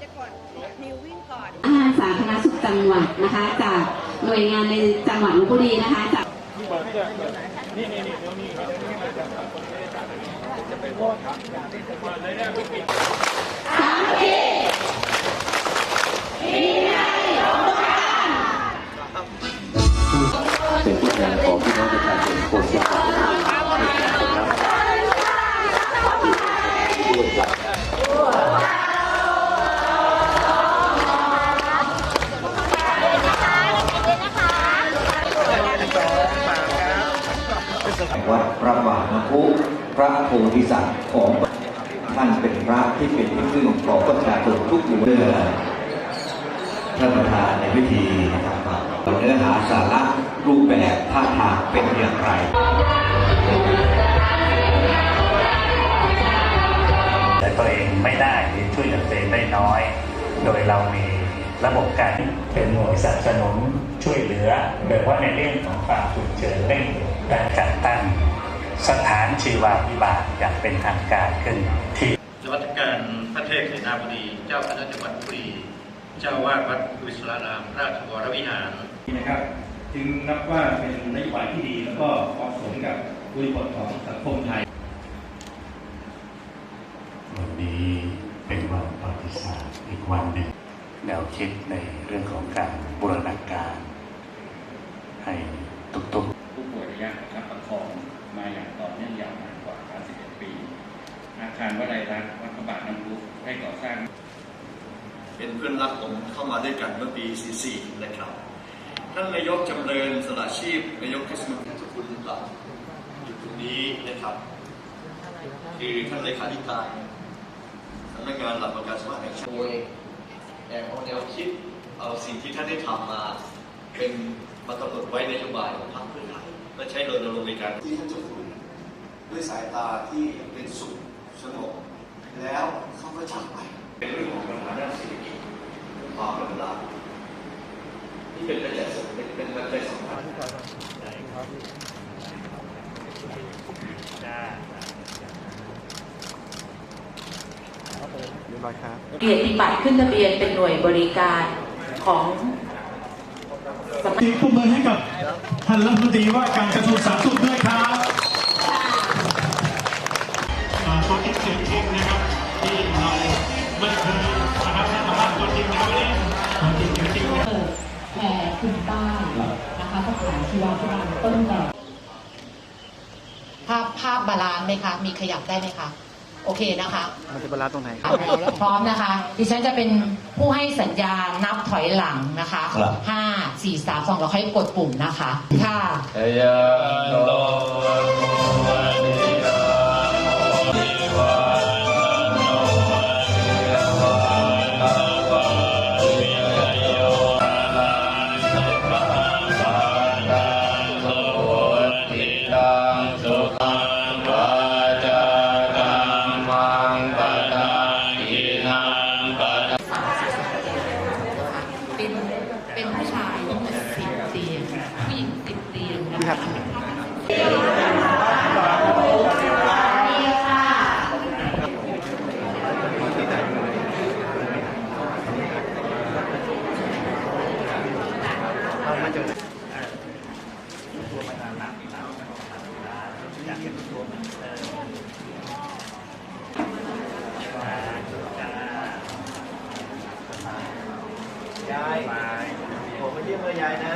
จะก่อนนิววิ่งก่อนอาหารสาธารณสุขจังหวัดนะคะ จากหน่วยงานในจังหวัดลบบุรีนะคะจากเป็น ระบาทน้ำพุพระโพธิสัตว์ของท่านเป็นพระที่เป็นที่พึ่งของประชาชนทุกหมู่เมื่อท่านประธานในพิธีนะครับเนื้อหาสาระรูปแบบท่าทางเป็นอย่างไรแต่ตัวเองไม่ได้หรือช่วยเหลือตัวเองได้น้อย โดยเรามีระบบการเป็นหน่วยสนับสนุนช่วยเหลือโดยเฉพาะในเรื่องของความฉุกเฉินเร่งการจัดตั้ง สถานชีวาพิบาลอย่างเป็นทางการขึ้นที่นวัตการพระเทพเสนาบดี เจ้าคณะจังหวัดบุรี เจ้าวาดวัดวิศราราม ราชวรวิหารนะครับ จึงนับว่าเป็นนโยบายที่ดี แล้วก็เหมาะสมกับบริบทของสังคมไทย วันนี้เป็นวันประวัติศาสตร์อีกวันหนึ่งแนวคิดในเรื่องของการบูรณาการ ให้ทุกผู้ป่วยระยะรับประคอง มาอย่างต่อเนื่องยาวนานกว่า 31 ปี อาคารวลัยรักวัดพระบาทน้ำพุได้ก่อสร้าง เป็นเพื่อนรักผมเข้ามาด้วยกันเมื่อปี 44 นะครับ ท่านนายกจำเริญสละชีพนายกเทศมนตรีทุกคุณหลับอยู่ตรงนี้นะครับ คือท่านเลขาธิการสำนักงานหลักประกันสุขภาพแห่งชาติโดยแต่เอาแนวคิดเอาสิ่งที่ท่านได้ทำมา เป็นมากำหนดไว้ในนโยบายของพรรคเพื่อไทย และใช้รณรงค์ในการที่ท่านจะคุยด้วยสายตาที่เป็นสุขสงบแล้วเขาก็จากไปเป็นเรื่องของปัญหาด้านเศรษฐกิจความเหลื่อมล้ำที่เป็นปัจจัยสำคัญเป็นปัจจัยสำคัญเกียรติบัตรขึ้นทะเบียนเป็นหน่วยบริการของสำนักปรบมือให้กับท่านรัฐมนตรีว่าการกระทรวงสาธารณสุขด้วยครับตัวจริงเสียงจริงนะครับที่เราไม่เคยนะครับท่านมาบ้านตัวจริงนะครับนนี้ตัวจริงเสียงจริงแผ่ขึ้นใต้นะคะสถานชีวาพิบาลต้นแบบภาพภาพบาลานไหมคะ มีขยับได้ไหมคะ โอเคนะคะมันจะบรรลัดตรงไหนพร้อมนะคะ ดิฉันจะเป็นผู้ให้สัญญาณนับถอยหลังนะคะครับ ห้าสี่สามสองเราค่อยกดปุ่มนะคะ ค่ะ เป็นเป็นผู้ชายทั้งหมดสิบเตียงผู้หญิงสิบเตียงนะคะยา ยายผมมาเยี่ยมเลยยายนะ